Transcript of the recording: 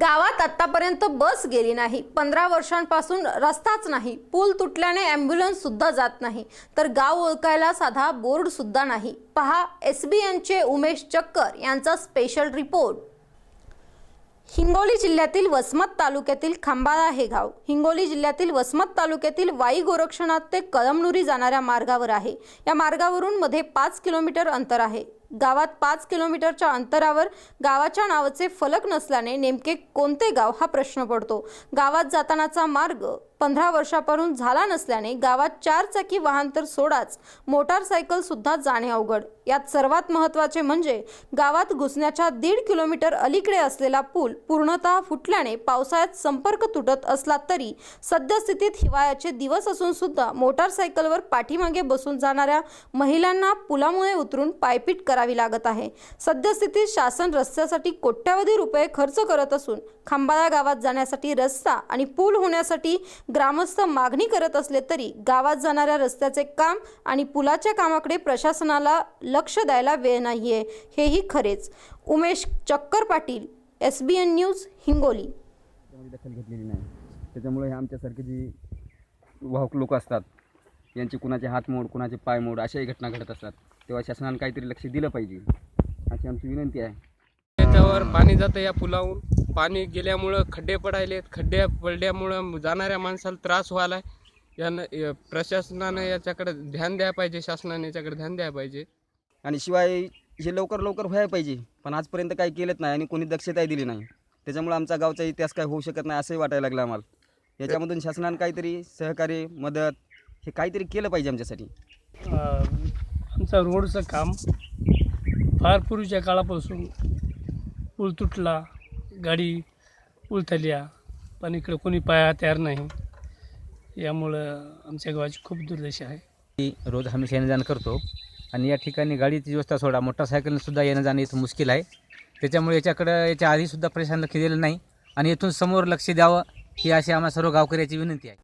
गावात आतापर्यंत बस गेली नाही. पंधरा वर्षांपासून रस्ताच नाही. पूल तुटल्याने ॲम्ब्युलन्स सुद्धा जात नाही. तर गाव ओळखायला साधा बोर्ड सुद्धा नाही. पहा एस बी एनचे उमेश चक्कर यांचा स्पेशल रिपोर्ट हिंगोली जिल्ह्यातील वसमत तालुक्यातील खांबाळा हे गाव. हिंगोली जिल्ह्यातील वसमत तालुक्यातील वाई गोरक्षनाथ ते कळमनुरी जाणाऱ्या मार्गावर आहे. या मार्गावरून मध्ये पाच किलोमीटर अंतर आहे. गावात पाच किलोमीटरच्या अंतरावर गावाच्या नावाचे फलक नसल्याने नेमके कोणते गाव हा प्रश्न पडतो. गावात जातानाचा मार्ग पंधरा वर्षापासून झाला नसल्याने गावात चार चाकी वाहन तर सोडाच मोटारसायकल सुद्धा जाणे अवघड. यात सर्वात महत्त्वाचे म्हणजे गावात घुसण्याच्या दीड किलोमीटर अलीकडे असलेला पूल पूर्णतः फुटल्याने पावसाळ्यात संपर्क तुटत असला तरी सद्यस्थितीत हिवाळ्याचे दिवस असून सुद्धा मोटारसायकलवर पाठीमागे बसून जाणाऱ्या महिलांना पुलामुळे उतरून पायपीट करावी लागत आहे. सद्यस्थितीत शासन रस्त्यासाठी कोट्यावधी रुपये खर्च करत असून खांबाळा गावात जाण्यासाठी रस्ता आणि पूल होण्यासाठी ग्रामस्थ मागणी करत असले तरी गावात जाणाऱ्या रस्त्याचे काम आणि पुलाच्या कामाकडे प्रशासनाला लक्ष द्यायला वेळ नाहीये. हेही खरेच. Umesh Chakkar Patil S B N news Hingoli. दखल घेतलेली नाही. त्याच्यामुळे हे आमच्यासारखे जी वाहक लोक असतात यांचे कुणाचे हात मोड कुणाचे पाय मोड अशाही घटना घडत असतात. तेव्हा शासनाने काहीतरी लक्ष दिलं पाहिजे. अशी आमची विनंती आहे. त्याच्यावर पाणी जातं या पुलावरून. पाणी गेल्यामुळं खड्डे पडायलेत खड्डे पडल्यामुळं जाणाऱ्या माणसाला त्रास व्हायला यानं या- प्रशासनानं याच्याकडे ध्यान द्यायला पाहिजे शासनाने याच्याकडे ध्यान द्यायला पाहिजे. आणि शिवाय हे लवकर लवकर व्हायला पाहिजे पण आजपर्यंत काही केलंच नाही आणि कोणी दक्षताही दिली नाही. त्याच्यामुळे आमचा गावचा इतिहास काय होऊ शकत नाही असंही वाटायला लागलं आम्हाला. याच्यामधून शासनानं काहीतरी सहकार्य मदत हे काहीतरी केलं पाहिजे आमच्यासाठी. आमचा रोडचं काम फार पूर्वीच्या काळापासून पूल तुटला गाडी उलथल्या पण इकडं कोणी पाया तयार नाही. यामुळं आमच्या गावाची खूप दुर्दशा आहे. मी रोज हमेशा येणं जाणं करतो. आणि या ठिकाणी गाडीची व्यवस्था सोडा मोटारसायकलसुद्धा येणं जाणं इथं मुश्किल आहे. त्याच्यामुळे याच्याकडं याच्या आधीसुद्धा प्रशासन लक्ष दिलं नाही. आणि इथून समोर लक्ष द्यावं ही अशी आम्हाला सर्व गावकऱ्याची विनंती आहे.